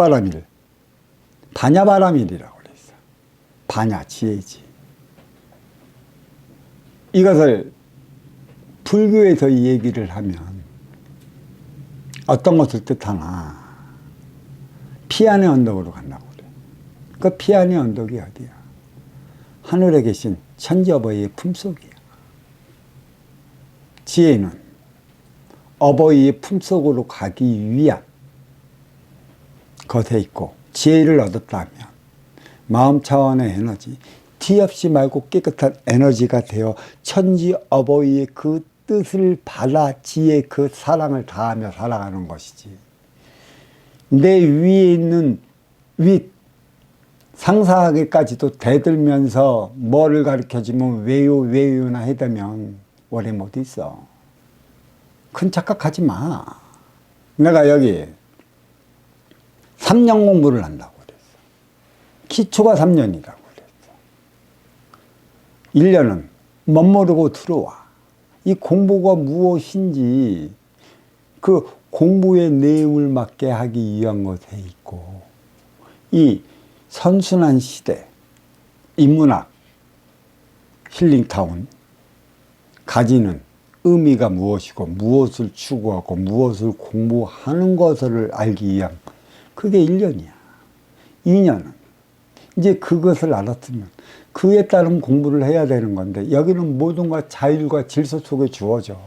바람일 반야바람일이라고 그랬어. 반야 지혜지. 이것을 불교에서 이 얘기를 하면 어떤 것을 뜻하나 피안의 언덕으로 간다고 그래. 그 피안의 언덕이 어디야? 하늘에 계신 천지어버이의 품속이야. 지혜는 어버이의 품속으로 가기 위한 것에 있고 지혜를 얻었다면 마음 차원의 에너지 티 없이 맑고 깨끗한 에너지가 되어 천지 어버이의 그 뜻을 받아 지혜 그 사랑을 다하며 살아가는 것이지. 내 위에 있는 윗 상사에게까지도 대들면서 뭐를 가르쳐주면 왜요 왜요나 해대면 오래 못 있어. 큰 착각하지 마. 내가 여기 3년 공부를 한다고 그랬어. 기초가 3년이라고 그랬어. 1년은 멋모르고 들어와. 이 공부가 무엇인지 그 공부의 내용을 맞게 하기 위한 것에 있고 이 선순환 시대 인문학 힐링타운 가지는 의미가 무엇이고 무엇을 추구하고 무엇을 공부하는 것을 알기 위한 그게 1년이야. 2년은 이제 그것을 알았으면 그에 따른 공부를 해야 되는 건데 여기는 모든 것 자율과 질서 속에 주어져.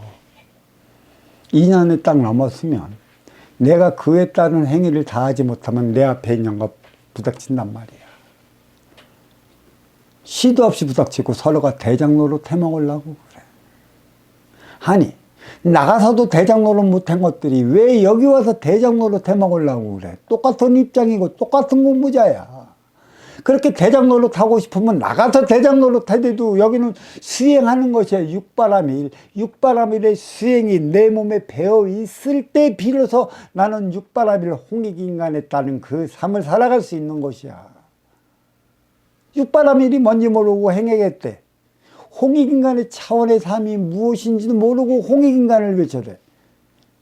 2년이 딱 넘었으면 내가 그에 따른 행위를 다 하지 못하면 내 앞에 있는 거 부닥친단 말이야. 시도 없이 부닥치고 서로가 대장로로 태먹으려고 그래. 아니, 나가서도 대장로로 못한 것들이 왜 여기 와서 대장로로 태먹으려고 그래? 똑같은 입장이고 똑같은 공부자야. 그렇게 대장로로 타고 싶으면 나가서 대장로로 타도 여기는 수행하는 것이야. 육바람일. 육바람일의 수행이 내 몸에 배어 있을 때 비로소 나는 육바람일 홍익인간에 따른 그 삶을 살아갈 수 있는 것이야. 육바람일이 뭔지 모르고 행해겠대. 홍익인간의 차원의 삶이 무엇인지도 모르고 홍익인간을 외쳐대.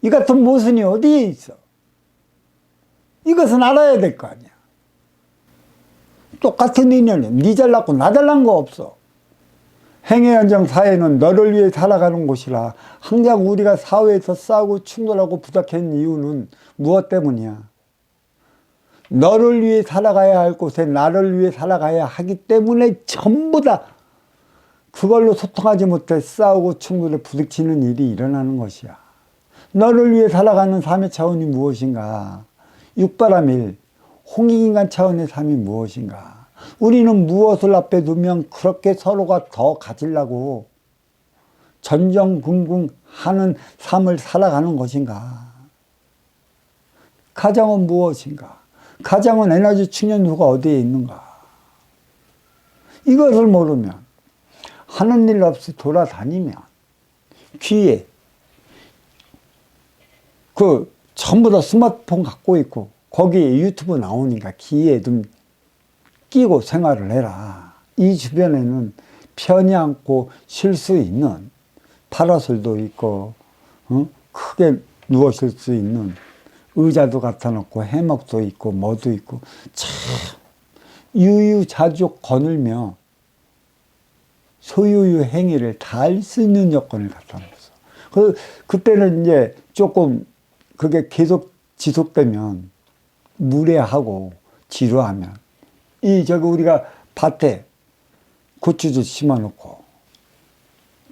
이 같은 모순이 어디에 있어? 이것은 알아야 될 거 아니야. 똑같은 인연이 니 잘났고 나 잘난 거 없어. 행해현정 사회는 너를 위해 살아가는 곳이라 항상 우리가 사회에서 싸우고 충돌하고 부닥한 이유는 무엇 때문이야? 너를 위해 살아가야 할 곳에 나를 위해 살아가야 하기 때문에 전부 다 그걸로 소통하지 못해 싸우고 충돌에 부딪히는 일이 일어나는 것이야. 너를 위해 살아가는 삶의 차원이 무엇인가? 육바람일, 홍익인간 차원의 삶이 무엇인가? 우리는 무엇을 앞에 두면 그렇게 서로가 더 가지려고 전전긍긍 하는 삶을 살아가는 것인가? 가정은 무엇인가? 가정은 에너지 충전소가 어디에 있는가? 이것을 모르면 하는 일 없이 돌아다니면 귀에 그 전부 다 스마트폰 갖고 있고 거기에 유튜브 나오니까 귀에 좀 끼고 생활을 해라. 이 주변에는 편히 앉고 쉴 수 있는 파라솔도 있고 어? 크게 누워 쉴 수 있는 의자도 갖다 놓고 해먹도 있고 뭐도 있고 참 유유자족 거늘며 소유유 행위를 다 할 수 있는 여건을 갖다 놨어. 그, 그때는 이제 조금 그게 계속 지속되면 무례하고 지루하면 이 저기 우리가 밭에 고추도 심어 놓고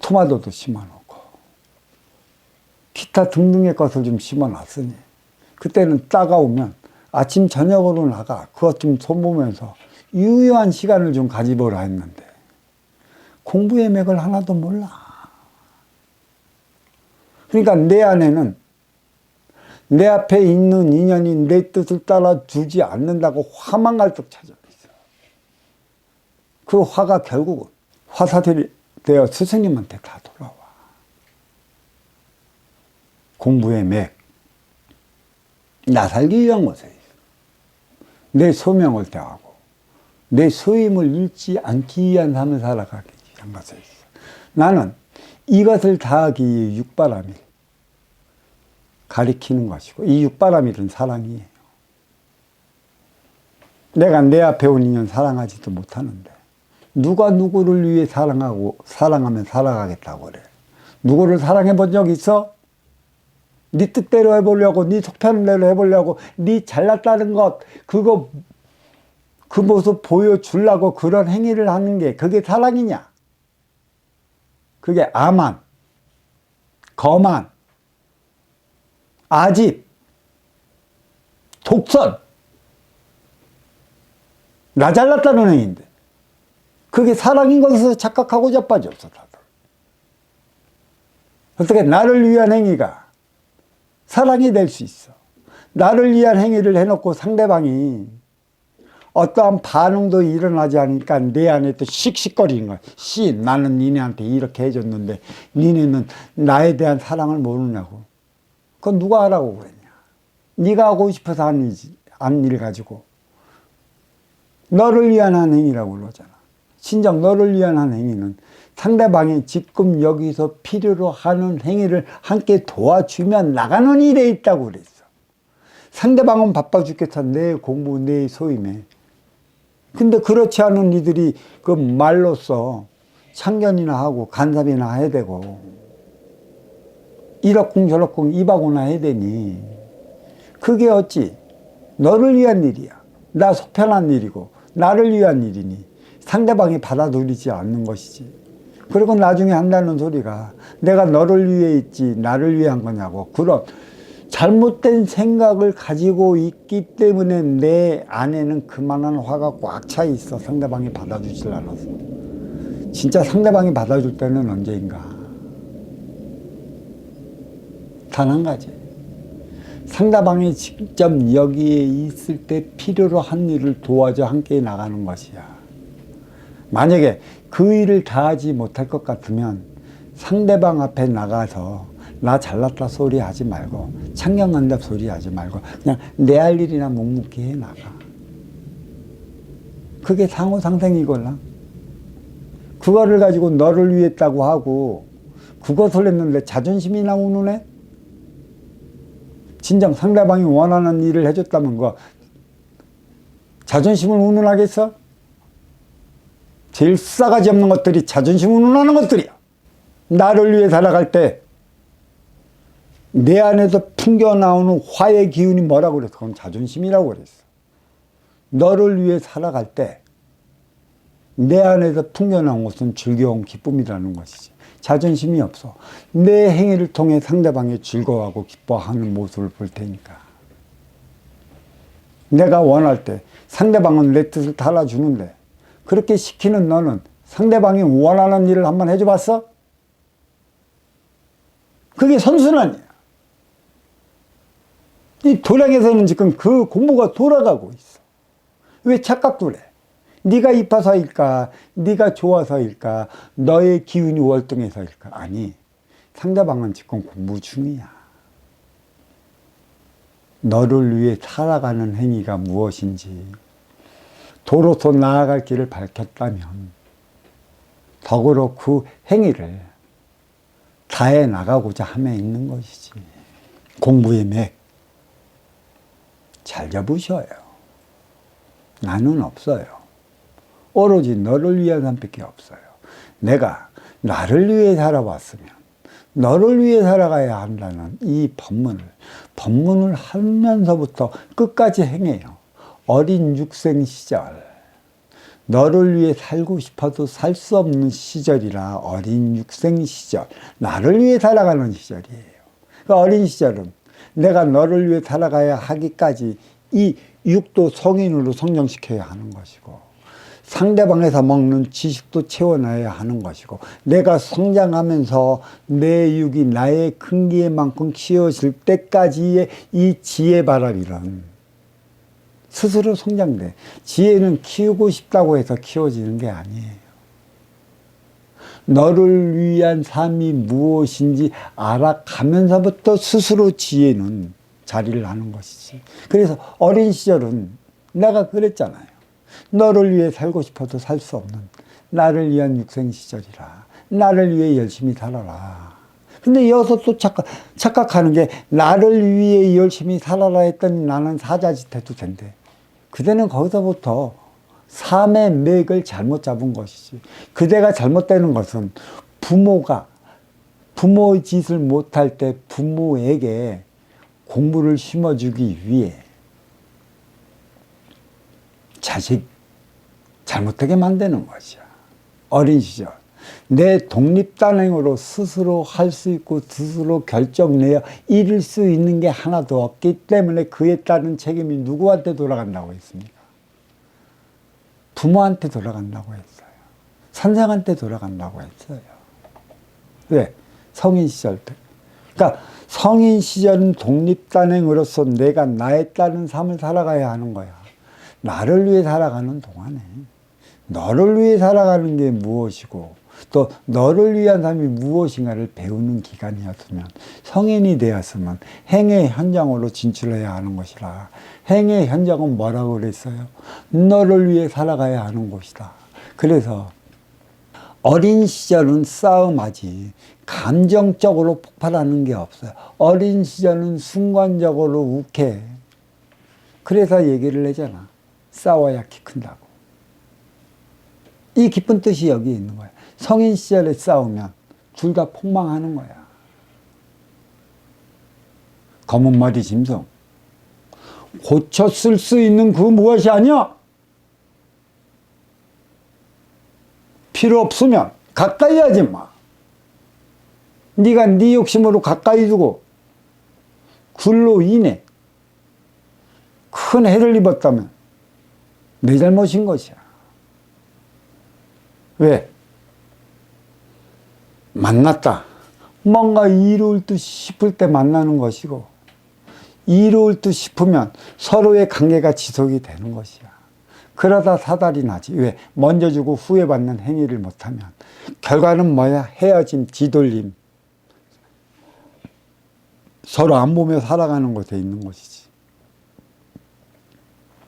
토마토도 심어 놓고 기타 등등의 것을 좀 심어 놨으니 그때는 따가우면 아침 저녁으로 나가 그것 좀 손보면서 유효한 시간을 좀 가지보라 했는데 공부의 맥을 하나도 몰라. 그러니까 내 안에는 내 앞에 있는 인연이 내 뜻을 따라 주지 않는다고 화만 갈뚝 찾아 있어. 그 화가 결국은 화사들이 되어 스승님한테 다 돌아와. 공부의 맥. 나 살기 위한 것에 있어. 내 소명을 다하고 내 소임을 잃지 않기 위한 삶을 살아가기 위한 것에 있어. 나는 이것을 다하기 위해 육바람이 가리키는 것이고 이 육바람일은 사랑이에요. 내가 내 앞에 온 인연 사랑하지도 못하는데 누가 누구를 위해 사랑하고 사랑하면 살아가겠다고 그래. 누구를 사랑해 본 적 있어? 네 뜻대로 해보려고, 네 속편한 대로 해보려고, 네 잘났다는 것, 그거 그 모습 보여주려고 그런 행위를 하는 게 그게 사랑이냐? 그게 아만, 거만, 아집, 독선, 나 잘났다는 행위인데 그게 사랑인 것을 착각하고 자빠졌어 다들. 어떻게 나를 위한 행위가 사랑이 될 수 있어. 나를 위한 행위를 해놓고 상대방이 어떠한 반응도 일어나지 않으니까 내 안에 또 씩씩거리는 거야. 씨, 나는 니네한테 이렇게 해줬는데 니네는 나에 대한 사랑을 모르냐고. 그건 누가 하라고 그랬냐. 네가 하고 싶어서 하는 일이지, 하는 일 가지고. 너를 위한 한 행위라고 그러잖아. 진정 너를 위한 한 행위는 상대방이 지금 여기서 필요로 하는 행위를 함께 도와주면 나가는 일에 있다고 그랬어. 상대방은 바빠 죽겠어. 내 공부, 내 소임에. 근데 그렇지 않은 이들이 그 말로써 참견이나 하고 간섭이나 해야 되고 이럭쿵 저럭쿵 입하고나 해야 되니 그게 어찌 너를 위한 일이야. 나 속편한 일이고 나를 위한 일이니 상대방이 받아들이지 않는 것이지. 그리고 나중에 한다는 소리가 내가 너를 위해 있지 나를 위한 거냐고 그런 잘못된 생각을 가지고 있기 때문에 내 안에는 그만한 화가 꽉 차 있어 상대방이 받아주질 않아서. 진짜 상대방이 받아줄 때는 언제인가? 단 한 가지. 상대방이 직접 여기에 있을 때 필요로 한 일을 도와줘 함께 나가는 것이야. 만약에 그 일을 다 하지 못할 것 같으면 상대방 앞에 나가서 나 잘났다 소리 하지 말고 창경한다 소리 하지 말고 그냥 내 할 일이나 묵묵히 해 나가. 그게 상호 상생이걸라. 그거를 가지고 너를 위했다고 하고 그것을 했는데 자존심이나 우는애? 진정 상대방이 원하는 일을 해줬다면 그 자존심을 운운하겠어? 제일 싸가지 없는 것들이 자존심을 운운하는 것들이야. 나를 위해 살아갈 때 내 안에서 풍겨 나오는 화의 기운이 뭐라고 그랬어? 그건 자존심이라고 그랬어. 너를 위해 살아갈 때 내 안에서 풍겨 나온 것은 즐거운 기쁨이라는 것이지. 자존심이 없어. 내 행위를 통해 상대방이 즐거워하고 기뻐하는 모습을 볼 테니까. 내가 원할 때 상대방은 내 뜻을 달아주는데 그렇게 시키는 너는 상대방이 원하는 일을 한번 해줘 봤어? 그게 선순환이야. 이 도량에서는 지금 그 공부가 돌아가고 있어. 왜 착각도 해? 네가 이뻐서일까? 네가 좋아서일까? 너의 기운이 월등해서일까? 아니, 상대방은 지금 공부 중이야. 너를 위해 살아가는 행위가 무엇인지 도로서 나아갈 길을 밝혔다면 덕으로 그 행위를 다해 나가고자 함에 있는 것이지. 공부의 맥. 잘 잡으셔요. 나는 없어요. 오로지 너를 위한 사람밖에 없어요. 내가 나를 위해 살아왔으면 너를 위해 살아가야 한다는 이 법문을 법문을 하면서부터 끝까지 행해요. 어린 육생 시절 너를 위해 살고 싶어도 살 수 없는 시절이라 어린 육생 시절 나를 위해 살아가는 시절이에요. 그 어린 시절은 내가 너를 위해 살아가야 하기까지 이 육도 성인으로 성장시켜야 하는 것이고 상대방에서 먹는 지식도 채워놔야 하는 것이고 내가 성장하면서 내 육이 나의 큰기에만큼 키워질 때까지의 이 지혜 바람이란 스스로 성장돼. 지혜는 키우고 싶다고 해서 키워지는 게 아니에요. 너를 위한 삶이 무엇인지 알아가면서부터 스스로 지혜는 자리를 하는 것이지. 그래서 어린 시절은 내가 그랬잖아요. 너를 위해 살고 싶어도 살 수 없는 나를 위한 육생 시절이라. 나를 위해 열심히 살아라. 근데 여기서 또 착각, 착각하는 게 나를 위해 열심히 살아라 했더니 나는 사자짓 해도 된대. 그대는 거기서부터 삶의 맥을 잘못 잡은 것이지. 그대가 잘못되는 것은 부모가 부모의 짓을 못할 때 부모에게 공부를 심어주기 위해 자식 잘못되게 만드는 것이야. 어린 시절. 내 독립단행으로 스스로 할 수 있고 스스로 결정내어 이룰 수 있는 게 하나도 없기 때문에 그에 따른 책임이 누구한테 돌아간다고 했습니까? 부모한테 돌아간다고 했어요. 선생한테 돌아간다고 했어요. 왜? 성인 시절 때. 그러니까 성인 시절은 독립단행으로서 내가 나에 따른 삶을 살아가야 하는 거야. 나를 위해 살아가는 동안에 너를 위해 살아가는 게 무엇이고 또 너를 위한 삶이 무엇인가를 배우는 기간이었으면 성인이 되었으면 행의 현장으로 진출해야 하는 것이라 행의 현장은 뭐라고 그랬어요? 너를 위해 살아가야 하는 곳이다. 그래서 어린 시절은 싸움하지 감정적으로 폭발하는 게 없어요. 어린 시절은 순간적으로 욱해. 그래서 얘기를 하잖아. 싸워야 키 큰다고. 이 깊은 뜻이 여기 있는 거야. 성인 시절에 싸우면 둘 다 폭망하는 거야. 검은 머리 짐승. 고쳐 쓸 수 있는 그 무엇이 아니야? 필요 없으면 가까이 하지 마. 네가 네 욕심으로 가까이 두고 굴로 인해 큰 해를 입었다면 내 잘못인 것이야. 왜? 만났다. 뭔가 이로울 듯 싶을 때 만나는 것이고, 이로울 듯 싶으면 서로의 관계가 지속이 되는 것이야. 그러다 사달이 나지. 왜? 먼저 주고 후회 받는 행위를 못하면. 결과는 뭐야? 헤어짐, 뒤돌림. 서로 안 보며 살아가는 곳에 있는 것이지.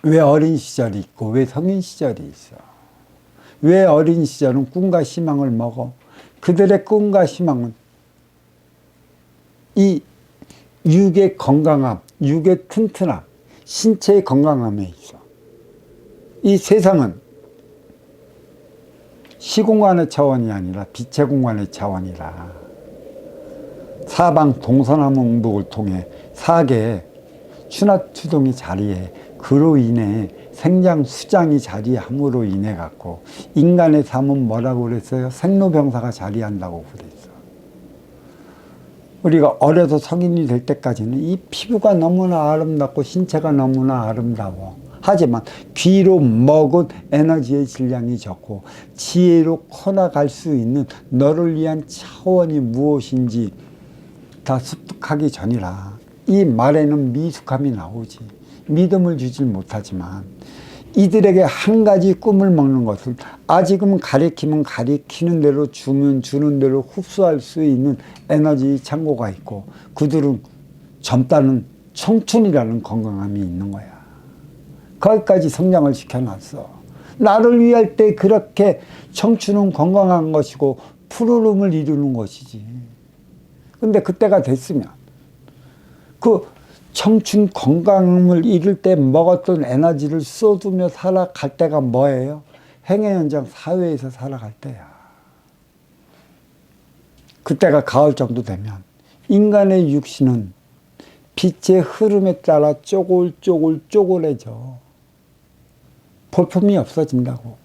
왜 어린 시절이 있고, 왜 성인 시절이 있어? 왜 어린 시절은 꿈과 희망을 먹어? 그들의 꿈과 희망은 이 육의 건강함, 육의 튼튼함, 신체의 건강함에 있어. 이 세상은 시공간의 차원이 아니라 빛의 공간의 차원이라. 사방 동서남북을 통해 사계에 추나추동이 자리해 그로 인해 생장 수장이 자리함으로 인해 갖고 인간의 삶은 뭐라고 그랬어요? 생로병사가 자리한다고 그랬어. 우리가 어려서 성인이 될 때까지는 이 피부가 너무나 아름답고 신체가 너무나 아름다워. 하지만 귀로 먹은 에너지의 질량이 적고 지혜로 커나갈 수 있는 너를 위한 차원이 무엇인지 다 습득하기 전이라 이 말에는 미숙함이 나오지. 믿음을 주질 못하지만 이들에게 한 가지 꿈을 먹는 것은 아직은 가리키면 가리키는 대로 주면 주는 대로 흡수할 수 있는 에너지 창고가 있고 그들은 젊다는 청춘이라는 건강함이 있는 거야. 거기까지 성장을 시켜놨어. 나를 위할 때 그렇게 청춘은 건강한 것이고 푸르름을 이루는 것이지. 근데 그때가 됐으면 그 청춘 건강을 잃을 때 먹었던 에너지를 쏟으며 살아갈 때가 뭐예요? 행의 현장 사회에서 살아갈 때야. 그때가 가을 정도 되면 인간의 육신은 빛의 흐름에 따라 쪼글쪼글 쪼글해져. 볼품이 없어진다고.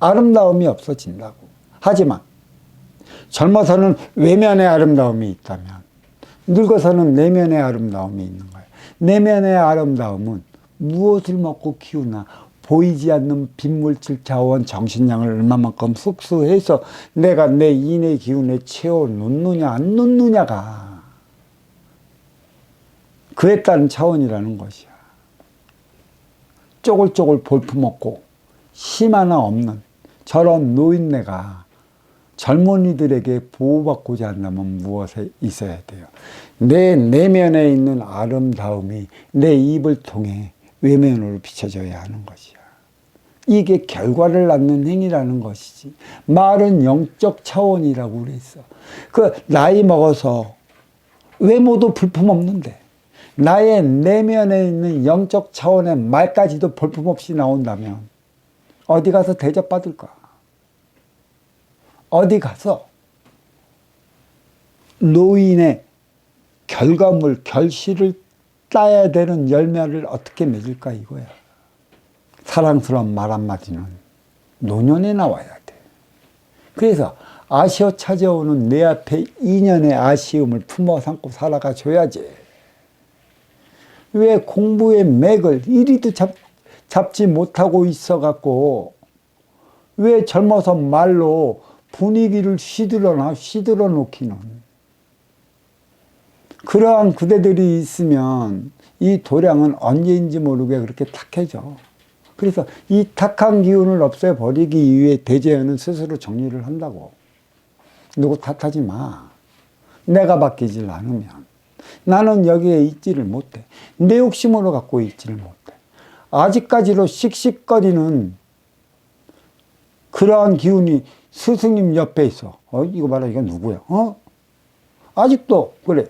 아름다움이 없어진다고. 하지만 젊어서는 외면의 아름다움이 있다면 늙어서는 내면의 아름다움이 있는 거예요. 내면의 아름다움은 무엇을 먹고 키우나 보이지 않는 빈물질 자원 정신량을 얼마만큼 흡수해서 내가 내 인의 기운에 채워 놓느냐 안 놓느냐가 그에 따른 차원이라는 것이야. 쪼글쪼글 볼품없고 힘 하나 없는 저런 노인네가 젊은이들에게 보호받고자 한다면 무엇에 있어야 돼요? 내 내면에 있는 아름다움이 내 입을 통해 외면으로 비춰져야 하는 것이야. 이게 결과를 낳는 행위라는 것이지. 말은 영적 차원이라고 그랬어. 그 나이 먹어서 외모도 불품 없는데 나의 내면에 있는 영적 차원의 말까지도 볼품없이 나온다면 어디 가서 대접받을까? 어디 가서 노인의 결과물, 결실을 따야 되는 열매를 어떻게 맺을까 이거야. 사랑스러운 말 한마디는 노년에 나와야 돼. 그래서 아쉬워 찾아오는 내 앞에 인연의 아쉬움을 품어 삼고 살아가 줘야지. 왜 공부의 맥을 이리도 잡, 잡지 못하고 있어 갖고 왜 젊어서 말로 분위기를 휘둘러나 휘둘러 놓기는 그러한 그대들이 있으면 이 도량은 언제인지 모르게 그렇게 탁해져. 그래서 이 탁한 기운을 없애버리기 위해 대제연은 스스로 정리를 한다고. 누구 탓하지 마. 내가 바뀌질 않으면. 나는 여기에 있지를 못해. 내 욕심으로 갖고 있지를 못해. 아직까지도 씩씩거리는 그러한 기운이 스승님 옆에 있어. 어, 이거 봐라, 이거 누구야? 어? 아직도, 그래.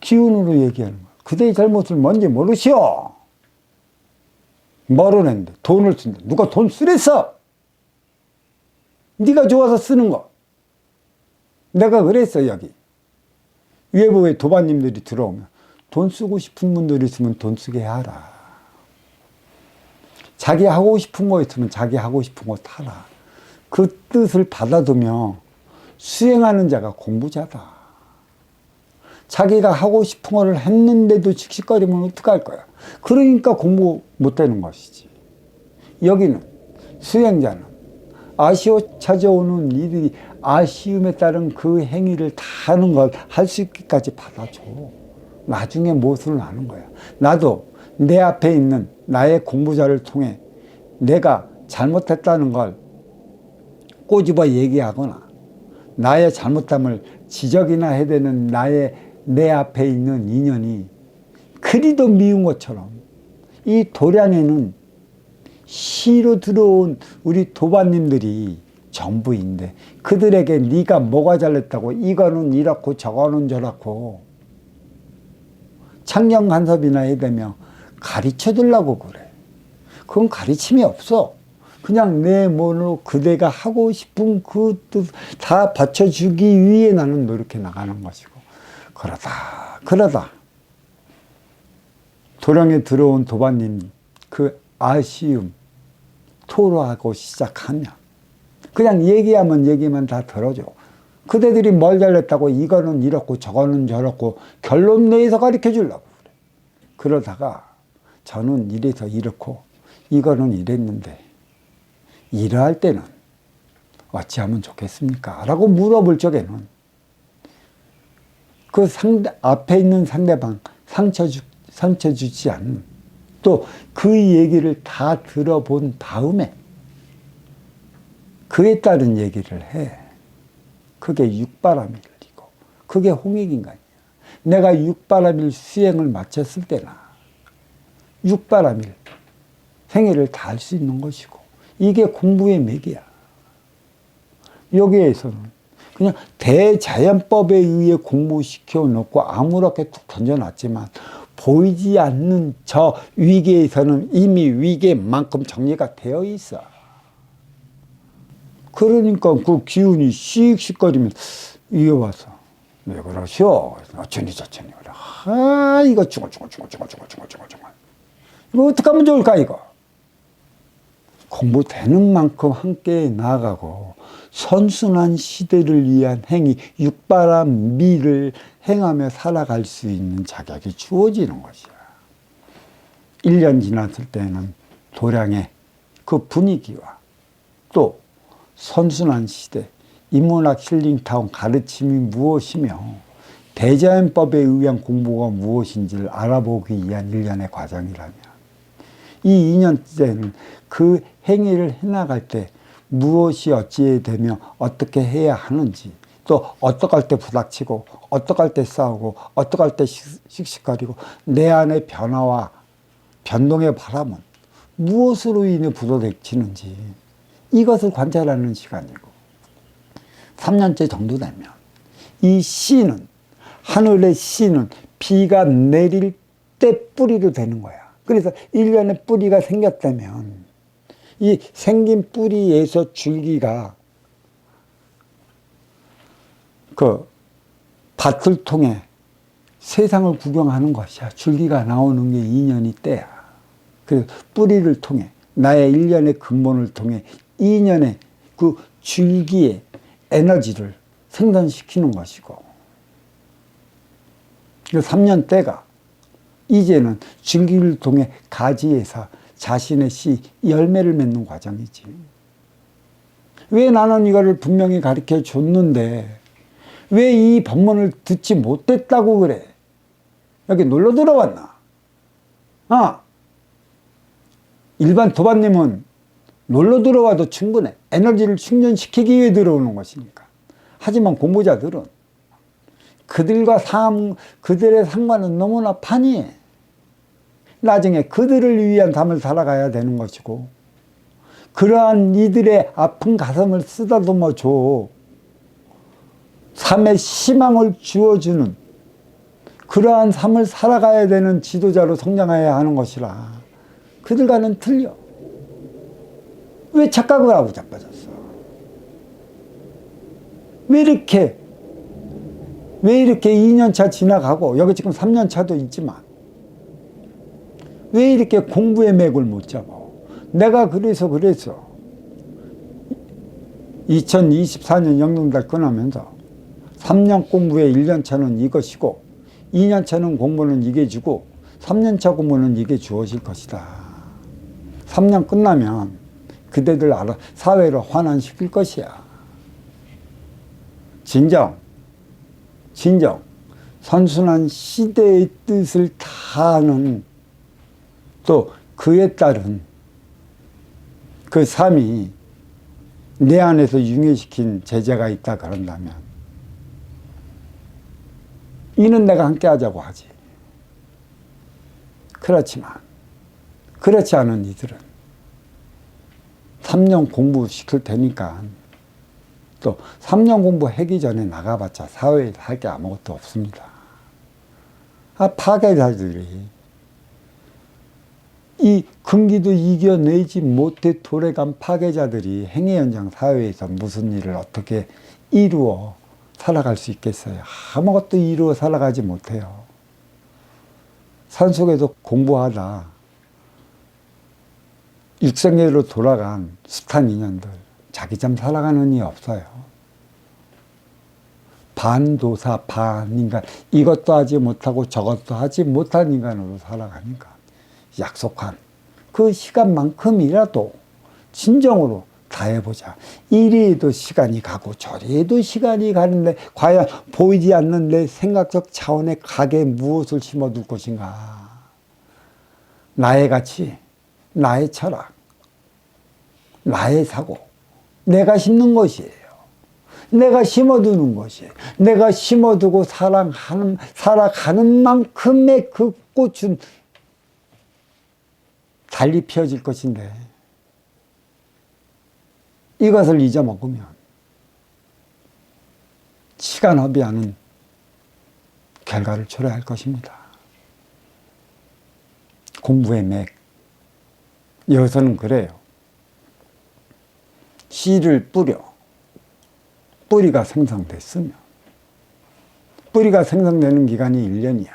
기운으로 얘기하는 거야. 그대의 잘못을 뭔지 모르시오. 모르는데 돈을 쓴다. 누가 돈 쓰랬어? 네가 좋아서 쓰는 거. 내가 그랬어 여기. 외부에 도반님들이 들어오면 돈 쓰고 싶은 분들 있으면 돈 쓰게 하라. 자기 하고 싶은 거 있으면 자기 하고 싶은 거 타라. 그 뜻을 받아두며 수행하는 자가 공부자다. 자기가 하고 싶은 거를 했는데도 씩씩거리면 어떡할 거야. 그러니까 공부 못 되는 것이지. 여기는 수행자는 아쉬워 찾아오는 일이 아쉬움에 따른 그 행위를 다 하는 걸 할 수 있기까지 받아줘. 나중에 무엇을 아는 거야. 나도 내 앞에 있는 나의 공부자를 통해 내가 잘못했다는 걸 꼬집어 얘기하거나 나의 잘못함을 지적이나 해야 되는 나의 내 앞에 있는 인연이 그리도 미운 것처럼 이 도량에는 시로 들어온 우리 도반님들이 전부인데 그들에게 네가 뭐가 잘했다고 이거는 이렇고 저거는 저렇고 창경 간섭이나 해대며 가르쳐 주려고 그래. 그건 가르침이 없어. 그냥 내 몸으로 그대가 하고 싶은 그 뜻 다 받쳐주기 위해 나는 노력해 나가는 것이고 그러다 그러다 도량에 들어온 도반님 그 아쉬움 토로하고 시작하면 그냥 얘기하면 얘기만 다 들어줘. 그대들이 뭘 잘했다고 이거는 이렇고 저거는 저렇고 결론 내에서 가르쳐 주려고 그래. 그러다가 저는 이래서 이렇고 이거는 이랬는데 이러할 때는 어찌하면 좋겠습니까? 라고 물어볼 적에는 그 상대, 앞에 있는 상대방 상처 주, 상처 주지 않는 또 그 얘기를 다 들어본 다음에 그에 따른 얘기를 해. 그게 육바람일 이고 그게 홍익인간이야. 내가 육바람일 수행을 마쳤을 때나 육바람일 생애를 다 할 수 있는 것이고 이게 공부의 맥이야. 여기에서는 그냥 대자연법에 의해 공부시켜 놓고 아무렇게 툭 던져놨지만 보이지 않는 저 위계에서는 이미 위계만큼 정리가 되어 있어. 그러니까 그 기운이 씩씩거리면 이게 와서 왜 그러시오? 어쩌니 저쩌니 그래. 아 이거 중얼중얼중얼중얼중얼중얼중얼 이거 어떻게 하면 좋을까 이거? 공부되는 만큼 함께 나아가고 선순환 시대를 위한 행위 육바람 미를 행하며 살아갈 수 있는 자격이 주어지는 것이야. 1년 지났을 때는 도량의 그 분위기와 또 선순환 시대 인문학 힐링타운 가르침이 무엇이며 대자연법에 의한 공부가 무엇인지를 알아보기 위한 일련의 과정이라면 이 2년째는 그 행위를 해나갈 때 무엇이 어찌해야 되며 어떻게 해야 하는지 또 어떡할 때 부닥치고 어떡할 때 싸우고 어떡할 때 씩씩거리고 내 안의 변화와 변동의 바람은 무엇으로 인해 부도닥치는지 이것을 관찰하는 시간이고 3년째 정도 되면 이 씨는 하늘의 씨는 비가 내릴 때 뿌리로 되는 거야. 그래서 일년에 뿌리가 생겼다면 이 생긴 뿌리에서 줄기가 그 밭을 통해 세상을 구경하는 것이야. 줄기가 나오는 게 2년이 때야. 그래서 뿌리를 통해 나의 1년의 근본을 통해 2년의 그 줄기의 에너지를 생산시키는 것이고 그 3년 때가 이제는 줄기를 통해 가지에서 자신의 씨 열매를 맺는 과정이지. 왜 나는 이거를 분명히 가르쳐 줬는데 왜 이 법문을 듣지 못했다고 그래? 여기 놀러 들어왔나? 아, 일반 도반님은 놀러 들어와도 충분해. 에너지를 충전시키기 위해 들어오는 것이니까. 하지만 공부자들은 그들과 삶, 그들의 상관은 너무나 판이해. 나중에 그들을 위한 삶을 살아가야 되는 것이고, 그러한 이들의 아픈 가슴을 쓰다듬어 줘. 삶의 희망을 주어주는 그러한 삶을 살아가야 되는 지도자로 성장해야 하는 것이라. 그들과는 틀려. 왜 착각을 하고 자빠졌어? 왜 이렇게, 왜 이렇게 2년차 지나가고, 여기 지금 3년차도 있지만, 왜 이렇게 공부의 맥을 못 잡아? 내가 그래서 그래서 2024년 영등달 끝나면서 3년 공부의 1년차는 이것이고 2년차는 공부는 이게 주고 3년차 공부는 이게 주어질 것이다. 3년 끝나면 그대들 알아 사회를 환원시킬 것이야. 진정, 진정, 선순환 시대의 뜻을 다하는 또 그에 따른 그 삶이 내 안에서 융해시킨 제재가 있다 그런다면 이는 내가 함께 하자고 하지. 그렇지만 그렇지 않은 이들은 3년 공부시킬 테니까 또 3년 공부하기 전에 나가봤자 사회에 할 게 아무것도 없습니다. 아, 파괴자들이 이 금기도 이겨내지 못해 도래간 파괴자들이 행위 현장 사회에서 무슨 일을 어떻게 이루어 살아갈 수 있겠어요? 아무것도 이루어 살아가지 못해요. 산속에서 공부하다 육생계로 돌아간 숱한 인연들 자기 참 살아가는 이 없어요. 반도사 반인간 이것도 하지 못하고 저것도 하지 못한 인간으로 살아가니까 약속한 그 시간만큼이라도 진정으로 다 해보자. 이리에도 시간이 가고 저리에도 시간이 가는데 과연 보이지 않는 내 생각적 차원의 각에 무엇을 심어둘 것인가? 나의 가치, 나의 철학, 나의 사고, 내가 심는 것이에요. 내가 심어두는 것이에요. 내가 심어두고 사랑하는, 살아가는 만큼의 그 꽃은 달리 피어질 것인데, 이것을 잊어먹으면 시간 허비하는 결과를 초래할 것입니다. 공부의 맥. 여기서는 그래요. 씨를 뿌려. 뿌리가 생성됐으면. 뿌리가 생성되는 기간이 1년이야.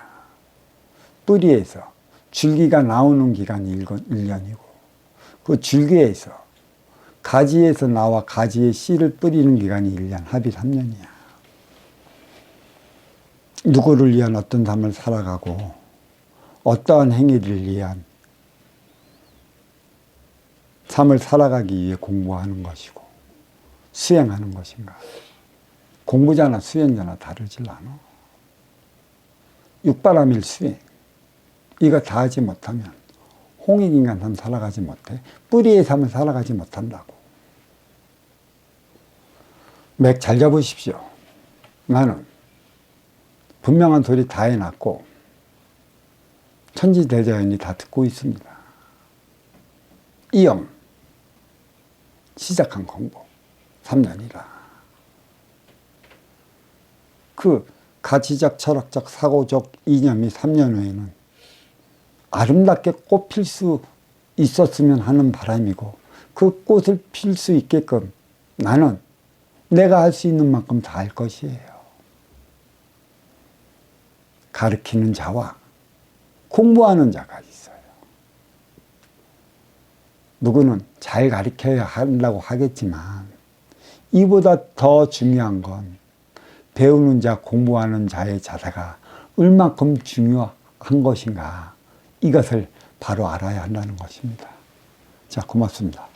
뿌리에서 줄기가 나오는 기간이 1년이고, 그 줄기에서 가지에서 나와 가지에 씨를 뿌리는 기간이 1년, 합이 3년이야. 누구를 위한 어떤 삶을 살아가고, 어떠한 행위를 위한 삶을 살아가기 위해 공부하는 것이고, 수행하는 것인가. 공부자나 수행자나 다르질 않아. 육바람일 수행. 이거 다 하지 못하면 홍익인간 삶 살아가지 못해. 뿌리의 삶을 살아가지 못한다고. 맥 잘 잡으십시오. 나는 분명한 소리 다 해놨고, 천지대자연이 다 듣고 있습니다. 이영, 시작한 공부, 3년이라. 그 가치적, 철학적, 사고적 이념이 3년 후에는 아름답게 꽃필 수 있었으면 하는 바람이고 그 꽃을 필 수 있게끔 나는 내가 할 수 있는 만큼 다 할 것이에요. 가르치는 자와 공부하는 자가. 누구는 잘 가르쳐야 한다고 하겠지만 이보다 더 중요한 건 배우는 자, 공부하는 자의 자세가 얼만큼 중요한 것인가 이것을 바로 알아야 한다는 것입니다. 자, 고맙습니다.